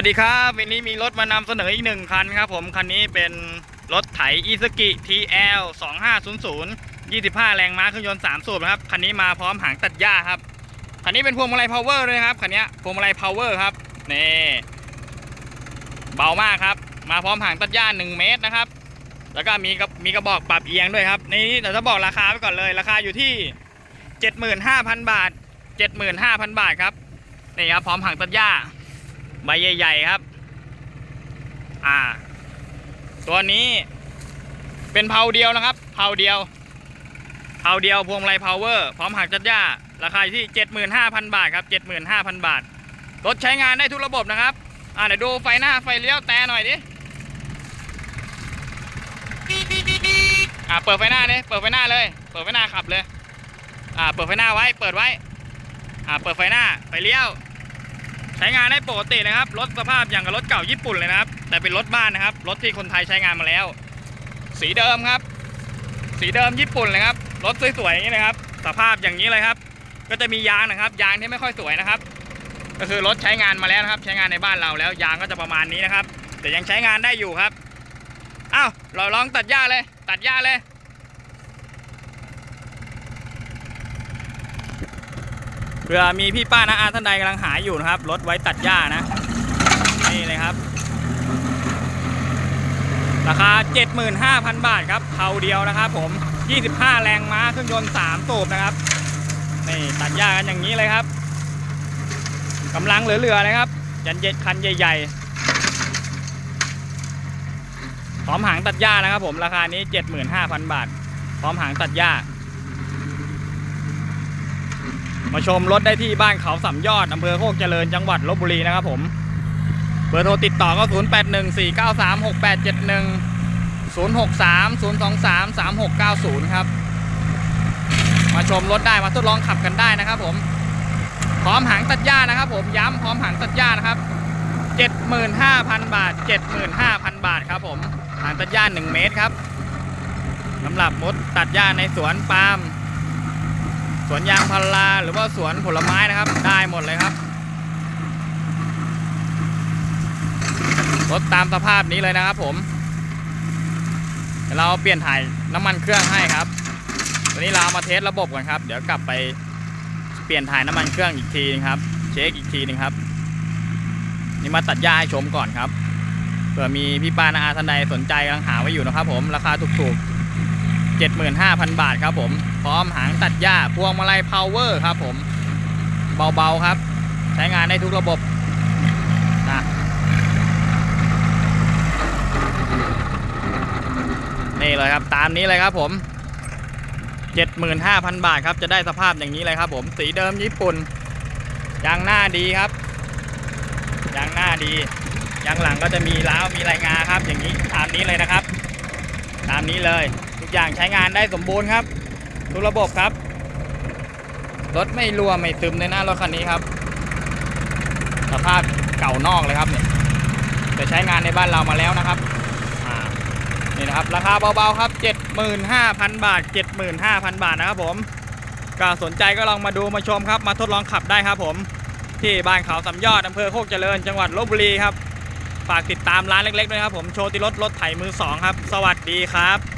วัสดีครับวันนี้มีรถมานำเสนออีกหนึ่งคันครับผมคันนี้เป็นรถไถอีสกิ TL 2500 25 แรงม้าเครื่องยนต์3สูบนะครับคันนี้มาพร้อมหางตัดหญ้าครับคันนี้เป็นพวงมาลัย power ด้วยนะครับคันนี้พวงมาลัย power ครับนี่เบามากครับ มาพร้อมหางตัดหญ้า1 เมตรนะครับ แล้วก็มีกระมีกระบอกปรับเอียงด้วยครับนี่เดี๋ยวจะบอกราคาไปก่อนเลย ราคาอยู่ที่ 75,000 บาท 75,000 บาทครับนี่ครับพร้อมหางตัดหญ้า ใบใหญ่ๆครับ อ่า ตัวนี้เป็นเพาเดียวนะครับเพาเดียวเพาเดียวพวงมาลัยพาวเวอร์พร้อมหักจัดหญ้าราคาที่ 75,000 บาทครับ 75,000 บาท รถใช้งานได้ทุกระบบนะครับ อ่าเดี๋ยวดูไฟหน้าไฟเลี้ยวแต่หน่อยดิ อ่าเปิดไฟหน้าเลยเปิดไฟหน้าเลย เปิดไฟหน้าขับเลย อ่า เปิดไฟหน้าไว้ เปิดไว้ อ่า เปิดไฟหน้า ไฟเลี้ยว ใช้งานได้ปกตินะครับรถสภาพอย่างกับรถเก่าญี่ปุ่นเลยนะครับ แต่เป็นรถบ้านนะครับรถที่คนไทยใช้งานมาแล้ว สีเดิมครับ สีเดิมญี่ปุ่นเลยครับรถสวยๆอย่างนี้นะครับ สภาพอย่างนี้เลยครับ ก็จะมียางนะครับ ยางที่ไม่ค่อยสวยนะครับ ก็คือรถใช้งานมาแล้วนะครับ ใช้งานในบ้านเราแล้ว ยางก็จะประมาณนี้นะครับ แต่ยังใช้งานได้อยู่ครับอ้าวเราลองตัดหญ้าเลย ตัดหญ้าเลย เผื่อมีพี่ป้านะอาท่านใดกำลังหาอยู่นะครับรถไว้ตัดหญ้านะนี่เลยครับ ราคา 75,000 บาทครับเทาเดียวนะครับผม 25 แรงม้าเครื่องยนต์3สูบนะครับนี่ตัดหญ้ากันอย่างนี้เลยครับกำลังเหลือๆเลยครับยันเย็ดคันใหญ่ๆพร้อมหางตัดหญ้านะครับผมราคานี้ 75,000 บาท พร้อมหางตัดหญ้า มาชมรถได้ที่บ้านเขาสำยอดอำเภอโคกเจริญจังหวัดลบบุรีนะครับผม เบอร์โทรติดต่อก็ 0 8 1 4 9 3 6 8 7 1 0 6 3 0 2 3 3 6 9 0 ครับ มาชมรถได้มาทดลองขับกันได้นะครับผมพร้อมหางตัดหญ้านะครับผมย้ำพร้อมหางตัดหญ้านะครับ 75,000 บาท 75,000 บาทครับผมหางตัดหญ้า 1 เมตรครับสำหรับมดตัดหญ้าในสวนปาล์ม สวนยางพาราหรือว่าสวนผลไม้นะครับ ได้หมดเลยครับรถตามสภาพนี้เลยนะครับผมเดี๋ยวเราเปลี่ยนถ่ายน้ำมันเครื่องให้ครับตอนนี้เราเอามาเทสระบบก่อนครับ เดี๋ยวกลับไปเปลี่ยนถ่ายน้ำมันเครื่องอีกทีนึงครับ เช็คอีกทีนึงครับ นี่มาตัดหญ้าให้ชมก่อนครับเผื่อมีพี่ป้านาอาท่านใดสนใจกำลังหาไว้อยู่นะครับผม ราคาถูกๆ 75,000 บาทครับผม พร้อมหางตัดหญ้าพวงมาลัยพาวเวอร์ครับผม เบาๆครับ ใช้งานได้ทุกระบบนะนี่เลยครับ ตามนี้เลยครับผม 75,000 บาทครับ จะได้สภาพอย่างนี้เลยครับผม สีเดิมญี่ปุ่น ยางหน้าดีครับ ยางหน้าดียางหลังก็จะมีล้าวมีรายงาครับ อย่างนี้ตามนี้เลยนะครับ ตามนี้เลย กอย่างใช้งานได้สมบูรณ์ครับทุกระบบครับ รถไม่รั่วไม่ซึมในหน้ารถคันนี้ครับ สภาพเก่านอกเลยครับเนี่ยแต่ใช้งานในบ้านเรามาแล้วนะครับนี่นะครับ ราคาเบาๆครับ 75,000 บาท 75,000 บาทนะครับผมก็สนใจก็ลองมาดูมาชมครับ มาทดลองขับได้ครับผม ที่บ้านเขาสำยอดอำเภอโคกเจริญจังหวัดลบบุรีครับ ฝากติดตามร้านเล็กๆด้วยครับผมโชติรถรถไถมือสองครับ สวัสดีครับ